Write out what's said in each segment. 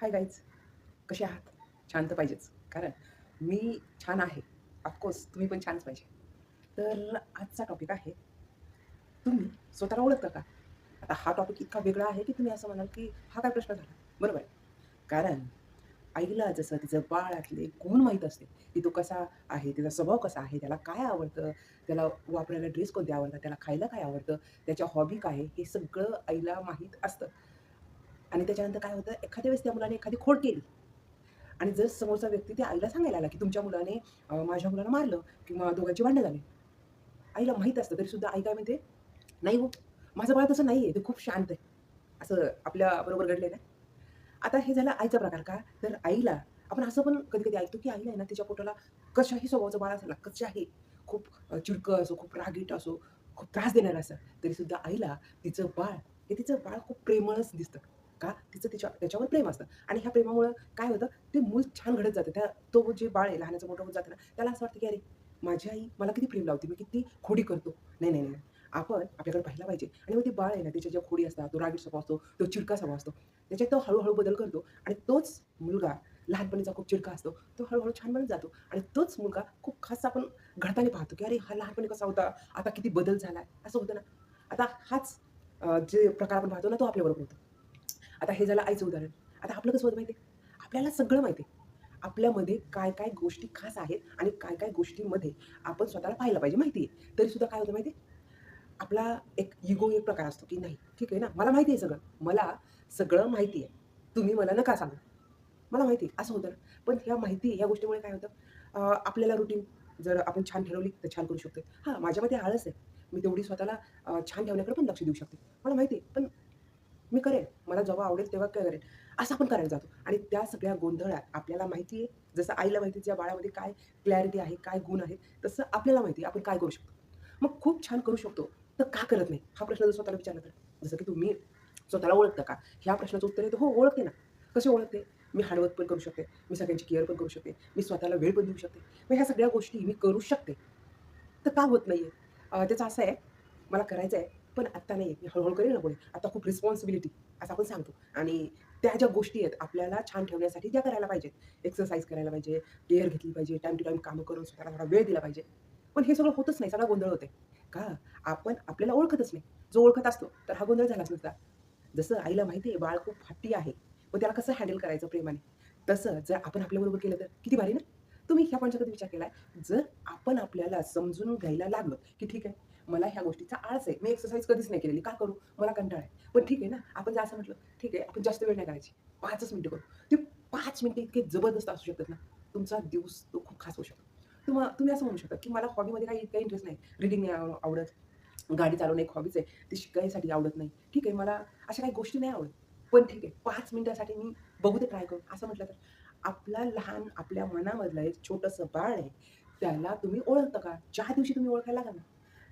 Hi guys कसे आहात? छान तर पाहिजेच. कारण मी छान आहे. ऑफकोर्स तुम्ही पण छानच पाहिजे. तर आजचा टॉपिक आहे तुम्ही स्वतःला ओळखता का? आता हा टॉपिक इतका वेगळा आहे की तुम्ही असं म्हणाल की हा काय प्रश्न झाला? बरोबर आहे. कारण आईला जसं तिचं बाळातले गुण माहीत असते की तो कसा आहे त्याचा स्वभाव कसा आहे त्याला काय आवडतं त्याला वापरायला ड्रेस कोणते आवडतात त्याला खायला काय आवडतं त्याच्या हॉबी काय हे सगळं आईला माहीत असतं. आणि त्याच्यानंतर काय होतं एखाद्या वेळेस त्या मुलाने एखादी खोड केली. आणि जर समोरचा व्यक्ती त्या आईला सांगायला आला की तुमच्या मुलाने माझ्या मुलाला मारलं किंवा दोघांची भांडणं झाली. आईला माहीत असतं तरी सुद्धा आई काय म्हणते नाही हो माझं बाळ तसं नाही आहे ते खूप शांत आहे. असं आपल्या बरोबर घडलेलं आहे. आता हे झालं आईचा प्रकार का? तर आईला आपण असं पण कधी कधी ऐकतो की आईला आहे ना तिच्या पोटाला कशाही स्वभावाचं बाळ असेल कशाही खूप अं, चिडकं असो खूप रागीट असो खूप त्रास देणारा असं तरीसुद्धा आईला तिचं बाळ हे तिचं बाळ खूप प्रेमळच दिसतं. का? तिचं तिच्या त्याच्यावर प्रेम असतं. आणि ह्या प्रेमामुळं काय होतं? ते मूल छान घडत जातं. त्या तो जे बाळ आहे लहानाचं मोठं होत जातं ना त्याला असं वाटतं की अरे माझी आई मला किती प्रेम लावते? मी किती खोडी करतो? नाही नाही नाही. आपण आपल्याकडे पाहिला पाहिजे. आणि मग ते बाळ आहे ना त्याच्या ज्या खोडी असतात तो रागीट स्वभाव असतो तो चिडका स्वभाव असतो. त्याच्यात तो हळूहळू बदल करतो. आणि तोच मुलगा लहानपणीचा खूप चिडका असतो. तो हळूहळू छान बनत जातो. आणि तोच मुलगा खूप खास आपण घडताना पाहतो की अरे हा लहानपणी कसा होता? आता किती बदल झाला असं होतं ना. आता हाच जे प्रकार आपण पाहतो ना तो आपल्याबरोबर होतो. आता हे झालं आईचं उदाहरण. आता आपलं कसं होतं माहिती आहे आपल्याला सगळं माहिती आहे आपल्यामध्ये काय काय गोष्टी खास आहेत आणि काय काय गोष्टींमध्ये आपण स्वतःला पाहायला पाहिजे. माहिती आहे तरीसुद्धा काय होतं माहिती आहे आपला एक इगो एक प्रकार असतो की नाही. ठीक आहे ना? मला माहिती आहे सगळं. मला सगळं माहिती आहे तुम्ही मला नका सांगा. मला माहिती आहे असं होतं. ना पण ह्या माहिती ह्या गोष्टीमुळे काय होतं? आपल्याला रुटीन जर आपण छान ठरवली तर छान करू शकतो हां माझ्यामध्ये आळस आहे. मी तेवढी स्वतःला छान ठेवण्याकडे पण लक्ष देऊ शकते. मला माहिती आहे पण मी करेन. मला जेव्हा आवडेल तेव्हा काय करेन? असं आपण करायला जातो. आणि त्या सगळ्या गोंधळात आपल्याला माहिती आहे जसं आईला माहिती आहे, बाळामध्ये काय क्लॅरिटी आहे काय गुण आहेत तसं आपल्याला माहिती आहे आपण काय करू शकतो? मग खूप छान करू शकतो. तर का करत नाही? हा प्रश्न जर स्वतःला विचारला तर. जसं की तुम्ही स्वतःला ओळखता का? ह्या प्रश्नाचं उत्तर आहे तर हो ओळखते ना. कसे ओळखते? मी हार्डवर्क पण करू शकते. मी सगळ्यांची केअर पण करू शकते. मी स्वतःला वेळ पण देऊ शकते. मग ह्या सगळ्या गोष्टी मी करू शकते. तर का होत नाही आहे त्याचं असं आहे. मला करायचं आहे पण आत्ता नाही मी हळूहळू करेन ना पुढे आता खूप रिस्पॉन्सिबिलिटी असं आपण सांगतो. आणि त्या ज्या गोष्टी आहेत आपल्याला छान ठेवण्यासाठी त्या करायला पाहिजेत. एक्सरसाइज करायला पाहिजे केअर घेतली पाहिजे टाईम टू टाईम कामं करून स्वतःला थोडा वेळ दिला पाहिजे. पण हे सगळं होतच नाही सगळा गोंधळ होते का? आपण आपल्याला ओळखतच नाही. जो ओळखत असतो तर हा गोंधळ झालाच नसता. जसं आईला माहिती आहे बाळ खूप हट्टी आहे. मग त्याला कसं हँडल करायचं प्रेमाने? तसं जर आपण आपल्याबरोबर केलं तर. किती भारी ना? तुम्ही ह्या पॉईंटचा कधी विचार केला जर आपण आपल्याला समजून घ्यायला लागलो की ठीक आहे मला ह्या गोष्टीचा आळस आहे. मी एक्सरसाइज कधीच नाही केलेली. का करू? मला कंटाळा आहे. पण ठीक आहे ना. आपण जर असं म्हटलं ठीक आहे आपण जास्त वेळ नाही करायची पाचच मिनटं करू. ते पाच मिनटं इतके जबरदस्त असू शकतात ना. तुमचा दिवस तो खूप खास होऊ शकतो. तुम्हा तुम्ही असं म्हणू शकता की मला हॉबीमध्ये काही इतका इंटरेस्ट नाही. रिडिंग नाही आवडत. गाडी चालवणं एक हॉबीच आहे. ती शिकायसाठी आवडत नाही. ठीक आहे मला अशा काही गोष्टी नाही आवडत. पण ठीक आहे पाच मिनटासाठी मी बघू ते ट्राय करू असं म्हटलं तर आपला लहान आपल्या मनामधलं एक छोटंसं बाळ आहे त्याला तुम्ही ओळखता का? ज्या दिवशी तुम्ही ओळखायला लागला ना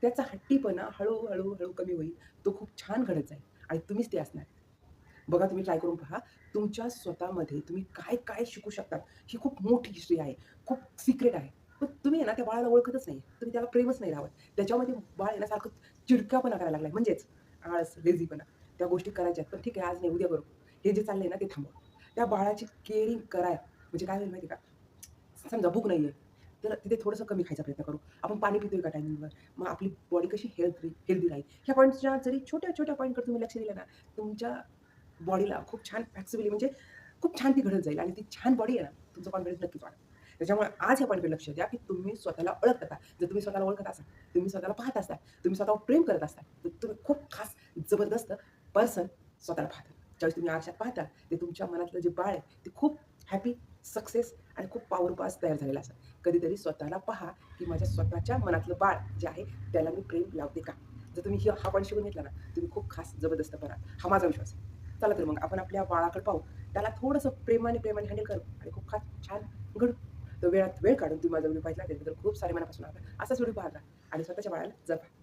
त्याचा हट्टीपणा हळूहळू हळू कमी होईल. तो खूप छान घडत जाईल. आणि तुम्हीच ते असणार. बघा तुम्ही ट्राय करून पहा. तुमच्या स्वतःमध्ये तुम्ही काय काय शिकू शकतात? ही खूप मोठी हिस्ट्री आहे. खूप सिक्रेट आहे. पण तुम्ही आहे ना त्या बाळाला ओळखतच नाही. तुम्ही त्याला प्रेमच नाही राहत त्याच्यामध्ये बाळ येण्यासारखं चिडकापणा करायला लागलाय. म्हणजेच आळस लेझीपणा त्या गोष्टी करायच्या आहेत. पण ठीक आहे आज नाही उद्या करू. हे जे चाललंय ना ते थांबवा. त्या बाळाची केअरिंग कराय. म्हणजे काय होईल माहिती का? समजा भूक नाही आहे तर तिथे थोडंसं कमी खायचा प्रयत्न करू. आपण पाणी पितोय का टायमिंगवर मग आपली बॉडी कशी हेल्थ हेल्दी राहील? ह्या पॉईंटच्या जरी छोट्या छोट्या पॉईंटकडे तुम्ही लक्ष दिलं ना तुमच्या बॉडीला खूप छान फ्लेक्सिबिली म्हणजे खूप छान ती घडत जाईल आणि ती छान बॉडी आहे ना तुमचं कॉन्फिडन्स नक्कीच वाढेल. त्याच्यामुळे आज ह्या पॉईंटकडे लक्ष द्या की तुम्ही स्वतःला ओळखता का? जर तुम्ही स्वतःला ओळखत असाल तुम्ही स्वतःला पाहत असाल तुम्ही स्वतःवर प्रेम करत असाल तर तुम्ही खूप खास जबरदस्त पर्सन स्वतःला पाहता. ज्यावेळेस तुम्ही आरशात पाहता ते तुमच्या मनातलं जे बाळ आहे ते खूप हॅपी सक्सेस आणि खूप पॉवरपास तयार झालेलं असतं. कधीतरी स्वतःला पहा की माझ्या स्वतःच्या मनातलं बाळ जे आहे त्याला मी प्रेम लावते का? जर तुम्ही ही हा पॉईंट शिकून घेतला ना तुम्ही खूप खास जबरदस्त बनाल हा माझा विश्वास आहे. चला तर मग आपण आपल्या बाळाकडे पाहू. त्याला थोडंसं प्रेमाने प्रेमाने हँडल करू आणि खूप खास छान घडू. तर वेळात वेळ काढून तुम्ही माझा व्हिडिओ पाहिला तर खूप सारे मनापासून आला असाच व्हिडिओ पाहता आणि स्वतःच्या बाळाला जपा.